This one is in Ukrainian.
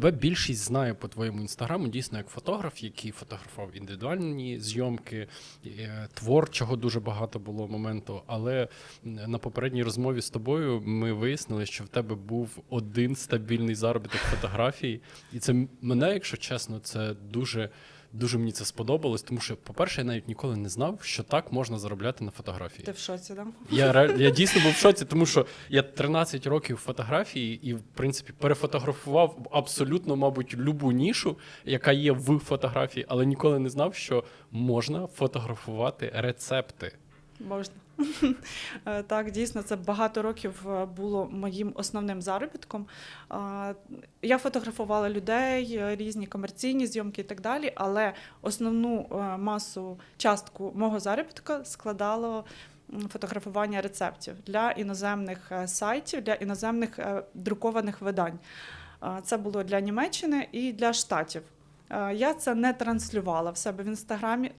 Тебе більшість знає по твоєму інстаграму дійсно як фотограф, який фотографував індивідуальні зйомки, е, творчого дуже багато було моменту. Але на попередній розмові з тобою ми вияснили, що в тебе був один стабільний заробіток фотографій, і це мене, якщо чесно, це дуже. Дуже мені це сподобалось, тому що, по-перше, я навіть ніколи не знав, що так можна заробляти на фотографії. Ти в шоці, да? Я, я дійсно був в шоці, тому що я 13 років фотографії і, в принципі, перефотографував абсолютно, мабуть, любу нішу, яка є в фотографії, але ніколи не знав, що можна фотографувати рецепти. Можна. Е, Так, дійсно, це багато років е, було моїм основним заробітком. Я фотографувала людей, е, різні комерційні зйомки і так далі, але основну е, масу частку мого заробітка складало фотографування рецептів для іноземних е, сайтів, для іноземних е, друкованих видань. Це було для Німеччини і для Штатів. Е, Я це не транслювала в себе в інстаграмі,